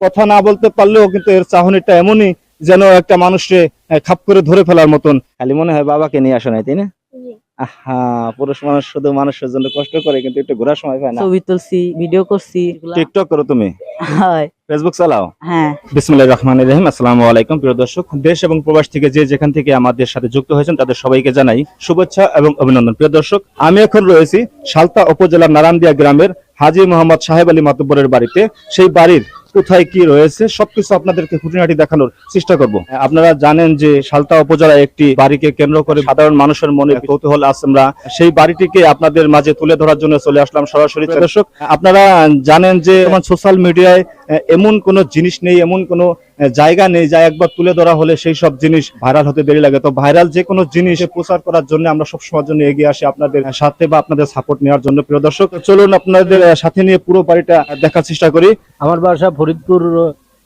কথা না বলতে পারলেও কিন্তু এর চাহনিটা এমনই যেন একটা মানুষকে খাপ করে ধরে ফেলার মতন। খালি মনে হয় বাবাকে নিয়ে আসা নাই তাই না? আহা পুরুষ মানুষ শুধু মানুষের জন্য কষ্ট করে কিন্তু একটু ঘোরার সময় পায় না। ছবি তুলছি ভিডিও করছি। টিকটক করো তুমি? হয়। ফেসবুক চালাও? হ্যাঁ। বিসমুল্লাহ রহমান রহিম আসসালামু আলাইকুম। প্রিয় দর্শক দেশ এবং প্রবাস থেকে যে যেখান থেকে আমাদের সাথে যুক্ত হয়েছেন তাদের সবাইকে জানাই শুভেচ্ছা এবং অভিনন্দন। প্রিয় দর্শক আমি এখন রয়েছি সালতা উপজেলার নারায়ণদিয়া গ্রামের হাজি মোহাম্মদ সাহেব আলী মাতব্বরের বাড়িতে। সেই বাড়ির কোথায় কি রয়েছে, সবকিছু আপনাদেরকে খুঁটিনাটি দেখানোর চেষ্টা করব। আপনারা জানেন যে সালতা উপজেলা একটি বাড়িকে কেন্দ্র করে সাধারণ মানুষের মনে কৌতূহল আছে। আমরা সেই বাড়িটিকে আপনাদের মাঝে তুলে ধরার জন্য চলে আসলাম সরাসরি। দর্শক, আপনারা জানেন যে সোশ্যাল মিডিয়ায় এমন কোনো জিনিস নেই, এমন কোনো জায়গা নেই যা একবার তুলে ধরা হলে সেই সব জিনিস ভাইরাল হতে দেরি লাগে। তো ভাইরাল যে কোনো জিনিস প্রচার করার জন্য আমরা সবসময়ের জন্য এগিয়ে আসি আপনাদের সাথে বা আপনাদের সাপোর্ট নেওয়ার জন্য। প্রিয় দর্শক, চলুন আপনাদের সাথে নিয়ে পুরো বাড়িটা দেখার চেষ্টা করি। আমার বাসা ফরিদপুর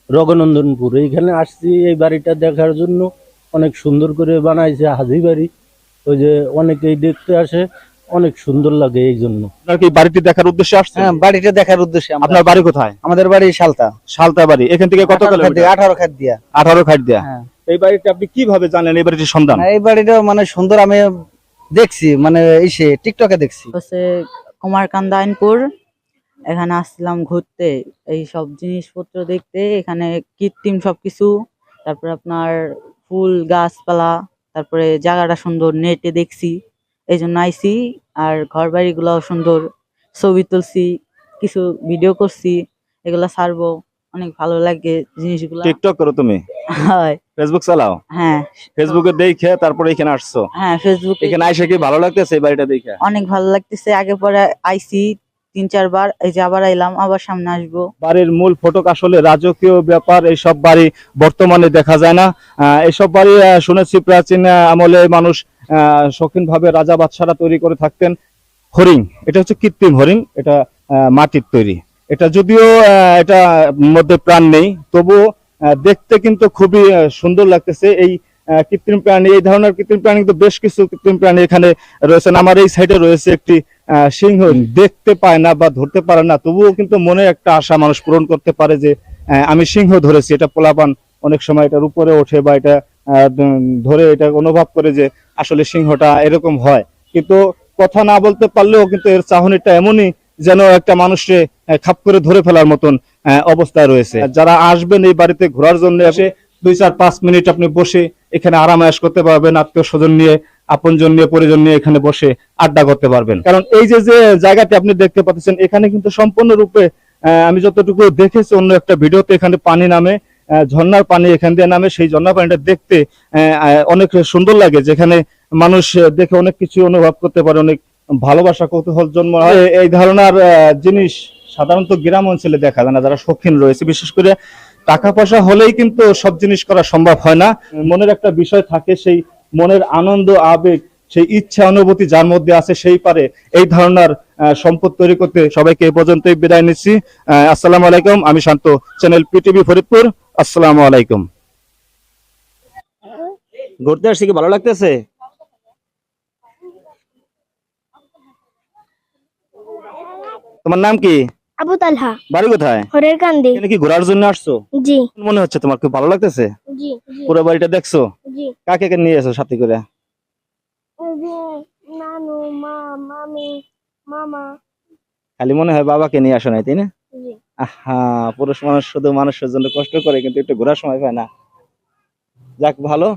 রঘুনন্দনপুর। এইখানে আসছি এই বাড়িটা দেখার জন্য। অনেক সুন্দর করে বানাইছে হাজি বাড়ি। ওই যে অনেকেই দেখতে আসে অনেক সুন্দর লাগে এই জন্য। আপনার কি বাড়িটি দেখার উদ্দেশ্যে আসছেন? হ্যাঁ বাড়িটা দেখার উদ্দেশ্যে আমরা। আপনার বাড়ি কোথায়? আমাদের বাড়ি সালতা। সালতা বাড়ি। এখান থেকে কত কিলোমিটার? আঠারো খাট দিয়া আঠারো খাট দেয়া হ্যাঁ। এই বাড়িটি আপনি কীভাবে জানেন? এই বাড়িটির সন্ধান? না, এই বাড়িটা মানে সুন্দর আমি দেখছি মানে ইসে টিকটকে দেখছি। হচ্ছে কুমারকান্দা আইনপুর এখানে আসছিলাম ঘুরতে। এই সব জিনিসপত্র দেখতে এখানে কৃত্রিম সবকিছু তারপরে আপনার ফুল গাছপালা তারপরে জায়গাটা সুন্দর নেটে দেখছি এই জন্য আইসি আর ঘর বাড়িগুলো সুন্দর ছবি তুলছি কিছু ভিডিও করছি এগুলা ছাড়বো অনেক ভালো লাগে জিনিসগুলা। টিকটক করো তুমি? হয়। ফেসবুক চালাও? হ্যাঁ। ফেসবুকে দেখে তারপরে এখানে আসছো? হ্যাঁ ফেসবুকে এখানে আইসে কি ভালো লাগতেছে এই বাড়িটা দেখে? অনেক ভালো লাগতেছে আগে পরে আইসি তিন চারবার এই যে আবার আইলাম, আবার সামনে আসব। বাড়ির মূল ফটক আসলে রাজকীয় ব্যাপার, এইসব বাড়ি বর্তমানে দেখা যায় না। এইসব বাড়ি শুনেছি প্রাচীন আমলে মানুষ শৌখিন ভাবে রাজা বাদশারা তৈরি করে থাকতেন। হরিং এটা হচ্ছে কৃত্রিম হরিং এটা মাটির তৈরি। এটা যদিও এটা মধ্যে প্রাণ নেই, তবুও দেখতে কিন্তু খুবই সুন্দর লাগতেছে। এই কৃত্রিম প্রাণী এই ধরনের কৃত্রিম প্রাণী কিন্তু বেশ কিছু কৃত্রিম প্রাণী এখানে রয়েছে। আমার এই সাইডে রয়েছে একটি সিংহ। দেখতে পায় না বা ধরতে পারে না তবুও কিন্তু মনে একটা আশা মানুষ পূরণ করতে পারে যে আমি সিংহ ধরেছি। এটা পোলাপান অনেক সময় এটার উপরে ওঠে বা এটা ধরে এটা অনুভব করে যে আসলে সিংহটা এরকম হয়। কিন্তু কথা না বলতে পারলেও কিন্তু এর চাহনিটা এমনই যেন একটা মানুষকে খাপ করে ধরে ফেলার মতন আহ, অবস্থায় রয়েছে। যারা আসবেন এই বাড়িতে ঘোরার জন্য এসে দুই চার পাঁচ মিনিট আপনি বসে এখানে আরাম আয়েশ করতে পারবেন আত্মীয় স্বজন নিয়ে আপনজন নিয়ে পরিজন নিয়ে এখানে বসে আড্ডা করতে পারবেন। কারণ এই যে যে জায়গাটি আপনি দেখতে পাচ্ছেন এখানে কিন্তু সম্পূর্ণরূপে আমি যতটুকু দেখেছি অন্য একটা ভিডিওতে এখানে পানি নামে ঝর্ণার পানি এখান দিয়ে নামে সেই ঝর্ণার পানিটা দেখতে অনেক সুন্দর লাগে। যেখানে মানুষ দেখে অনেক কিছু অনুভব করতে পারে অনেক ভালোবাসা কৌতূহল জন্ম হয়। এই ধারণার আহ, জিনিস সাধারণত গ্রাম অঞ্চলে দেখা যায় না যারা শৌখিন রয়েছে। বিশেষ করে টাকা পয়সা হলেই কিন্তু সব জিনিস করা সম্ভব হয় না। মনের একটা বিষয় থাকে, সেই মনের আনন্দ, আবেগ, সেই ইচ্ছা, অনুভূতি যার মধ্যে আছে সেই পারে এই ধারণার সম্পদ তৈরি করতে সবাইকে এই পর্যন্তই বিদায় নিচ্ছি। আসসালামু আলাইকুম। আমি শান্ত, চ্যানেল পিটিভি ফরিদপুর। আসসালামু আলাইকুম। ঘুরতে আসছি কি? ভালো লাগতেছে? তোমার নাম কি? আবু তালহা। বাড়ি কোথায়? হরের কান্দি। এখানে কি ঘোরার জন্য আসছো? জি। মনে হচ্ছে তোমার খুব ভালো লাগতেছে? জি পুরো বাড়িটা দেখছ? জি। কাকে কে নিয়ে এসো সাথে করে? নানু মা মামি মামা। খালি মনে হয় বাবাকে নিয়ে আসো নাই তাই না? আহা পুরুষ মানুষ শুধু মানুষের জন্য কষ্ট করে কিন্তু একটু ঘোরার সময় পায় না। যাক ভালো।